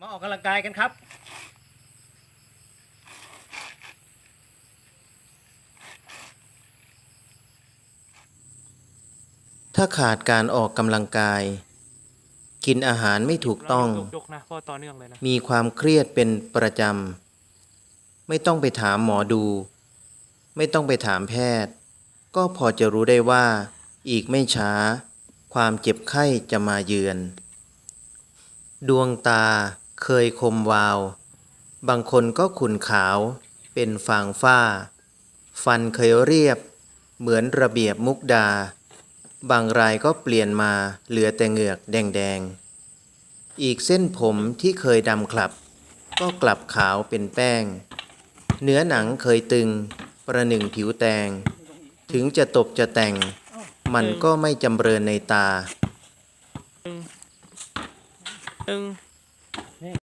มาออกกำลังกายกันครับ ถ้าขาดการออกกำลังกาย กินอาหารไม่ถูกต้อง ยกยกนะพ่อต่อเนื่องเลยนะ มีความเครียดเป็นประจำ ไม่ต้องไปถามหมอดู ไม่ต้องไปถามแพทย์ ก็พอจะรู้ได้ว่า อีกไม่ช้า ความเจ็บไข้จะมาเยือน ดวงตา เคยคมวาว บางคนก็ขุ่นขาวเป็นฟางฝ้า ฟันเคยเรียบ เหมือนระเบียบมุกดา บางรายก็เปลี่ยนมาเหลือแต่เหงือกแดงๆ อีกเส้นผมที่เคยดำคลับ ก็กลับขาวเป็นแป้ง เนื้อหนังเคยตึง ประหนึ่งผิวแตง ถึงจะตบจะแต่ง มันก็ไม่จำเริญในตาหนึ่ง